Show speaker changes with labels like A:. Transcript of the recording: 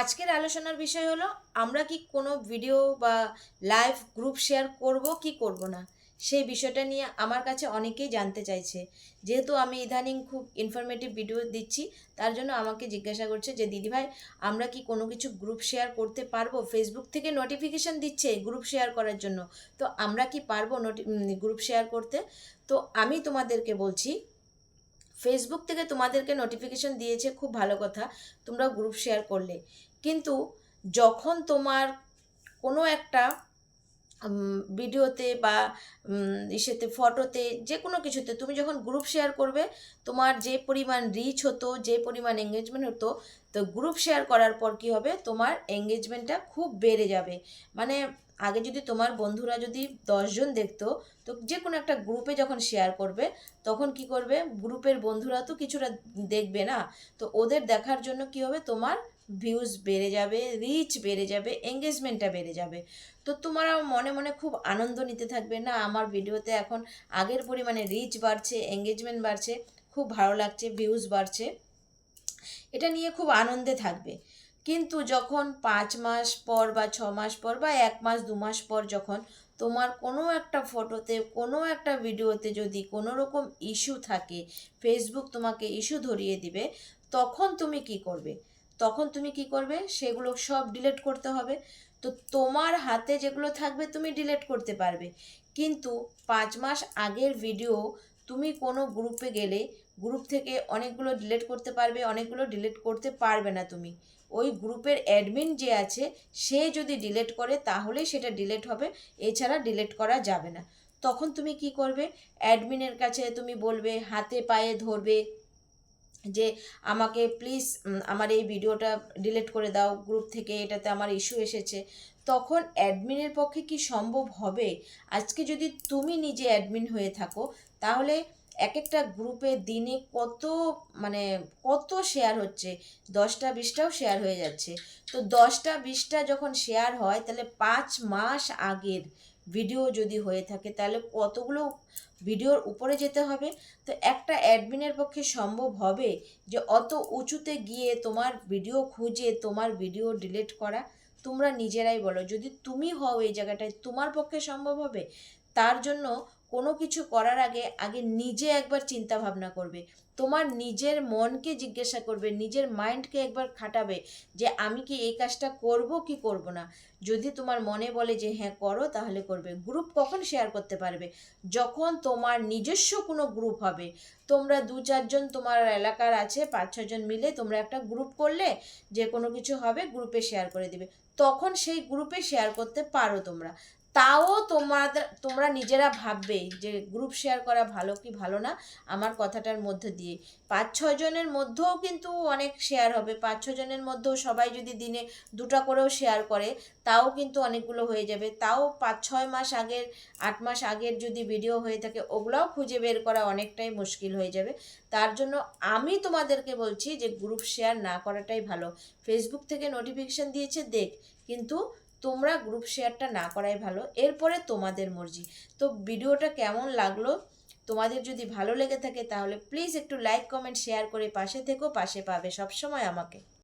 A: আজকের আলোচনার বিষয় হলো, আমরা কি কোনো ভিডিও বা লাইভ গ্রুপ শেয়ার করব কি করব না? সেই বিষয়টা নিয়ে আমার কাছে অনেকেই জানতে চাইছে। যেহেতু আমি ইদানিং খুব ইনফরমেটিভ ভিডিও দিচ্ছি, তার জন্য আমাকে জিজ্ঞাসা করছে যে দিদিভাই আমরা কি কোনো কিছু গ্রুপ শেয়ার করতে পারব? ফেসবুক থেকে নোটিফিকেশান দিচ্ছে গ্রুপ শেয়ার করার জন্য। তো আমরা কি পারব নোটি গ্রুপ শেয়ার করতে? তো আমি তোমাদেরকে বলছি ফেসবুক থেকে তোমাদেরকে নোটিফিকেশন দিয়েছে খুব ভালো কথা, তোমরা গ্রুপ শেয়ার করলে। কিন্তু যখন তোমার কোনো একটা ভিডিওতে বা ইসেতে ফটোতে যে কোনো কিছুতে তুমি যখন গ্রুপ শেয়ার করবে, তোমার যে পরিমাণ রিচ হতো, যে পরিমাণ এঙ্গেজমেন্ট হতো, তো গ্রুপ শেয়ার করার পর কি হবে? তোমার এঙ্গেজমেন্টটা খুব বেড়ে যাবে। মানে আগে যদি তোমার বন্ধুরা যদি দশজন দেখতো, তো যে কোনো একটা গ্রুপে যখন শেয়ার করবে, তখন কি করবে? গ্রুপের বন্ধুরা তো কিছুটা দেখবে না। তো ওদের দেখার জন্য কি হবে? তোমার ভিউজ বেড়ে যাবে রিচ বেড়ে যাবে এঙ্গেজমেন্টটা বেড়ে যাবে। তো তোমরা মনে মনে খুব আনন্দ নিতে থাকবে না? আমার ভিডিওতে এখন আগের পরিমাণে রিচ বাড়ছে এঙ্গেজমেন্ট বাড়ছে, খুব ভালো লাগছে ভিউজ বাড়ছে। এটা নিয়ে খুব আনন্দে থাকবে। কিন্তু যখন পাঁচ মাস পর বা ছ মাস পর বা এক মাস, দু মাস পর যখন তোমার কোনো একটা ফটোতে কোনো একটা ভিডিওতে যদি কোনো রকম ইস্যু থাকে ফেসবুক তোমাকে ইস্যু ধরিয়ে দিবে, তখন তুমি কি করবে? তখন তুমি কি করবে? সেগুলো সব ডিলেট করতে হবে। তো তোমার হাতে যেগুলো থাকবে তুমি ডিলেট করতে পারবে। কিন্তু পাঁচ মাস আগের ভিডিও তুমি কোনো গ্রুপে গেলে গ্রুপ থেকে অনেকগুলো ডিলিট করতে পারবে, অনেকগুলো ডিলিট করতে পারবে না তুমি। ওই গ্রুপের অ্যাডমিন যে আছে, সে যদি ডিলিট করে, তাহলেই সেটা ডিলিট হবে, এছাড়া ডিলিট করা যাবে না। তখন তুমি কি করবে? অ্যাডমিনের কাছে তুমি বলবে, হাতে পায়ে ধরবে যে, আমাকে প্লিজ আমার এই ভিডিওটা ডিলিট করে দাও গ্রুপ থেকে এটাতে আমার ইস্যু এসেছে। তখন অ্যাডমিনের পক্ষে কি সম্ভব হবে? আজকে যদি তুমি নিজে অ্যাডমিন হয়ে থাকো, তাহলে এক একটা গ্রুপে দিনে কত মানে কত শেয়ার হচ্ছে? দশটা, বিশটাও শেয়ার হয়ে যাচ্ছে। তো দশটা, বিশটা যখন শেয়ার হয়, তাহলে পাঁচ মাস আগের ভিডিও যদি হয়ে থাকে, তাহলে কতগুলো ভিডিওর উপরে যেতে হবে? তো একটা অ্যাডমিনের পক্ষে সম্ভব হবে যে অত উঁচুতে গিয়ে তোমার ভিডিও খুঁজে, তোমার ভিডিও ডিলিট করা। তোমরা নিজেরাই বলো। যদি তুমি হও এই জায়গাটায়, তোমার পক্ষে সম্ভব হবে? তার জন্য কোনো কিছু করার আগে আগে নিজে একবার চিন্তা ভাবনা করবে। তোমার নিজের মনকে জিজ্ঞাসা করবে, নিজের মাইন্ডকে একবার খাটাবে যে, আমি কি এই কাজটা করব কি করব না? যদি তোমার মনে বলে যে হ্যাঁ করো তাহলে করবে। গ্রুপ কখন শেয়ার করতে পারবে? যখন তোমার নিজস্ব কোনো গ্রুপ হবে, তোমরা দু চারজন তোমার এলাকার আছে, পাঁচ ছজন মিলে তোমরা একটা গ্রুপ করলে, যে কোনো কিছু হবে গ্রুপে শেয়ার করে দিবে। তখন সেই গ্রুপে শেয়ার করতে পারো তোমরা। তাও তোমাদের, তোমরা নিজেরা ভাববে যে গ্রুপ শেয়ার করা ভালো কি ভালো না, আমার কথাটার মধ্যে দিয়ে। পাঁচ ছজনের মধ্যেও কিন্তু অনেক শেয়ার হবে। পাঁচ ছজনের মধ্যেও সবাই যদি দিনে দুটা করেও শেয়ার করে, তাও কিন্তু অনেকগুলো হয়ে যাবে। তাও পাঁচ, ছয় মাস আগের, আট মাস আগের যদি ভিডিও হয়ে থাকে, ওগুলাও খুঁজে বের করা অনেকটাই মুশকিল হয়ে যাবে। তার জন্য আমি তোমাদেরকে বলছি যে গ্রুপ শেয়ার না করাটাই ভালো। ফেসবুক থেকে নোটিফিকেশান দিয়েছে, দেখ। কিন্তু তোমরা গ্রুপ শেয়ারটা না করাই ভালো, এরপরে তোমাদের মর্জি। তো ভিডিওটা কেমন লাগল? তোমাদের যদি ভালো লেগে থাকে তাহলে প্লিজ একটু লাইক কমেন্ট শেয়ার করে পাশে থেকো, পাশে পাবে সবসময় আমাকে।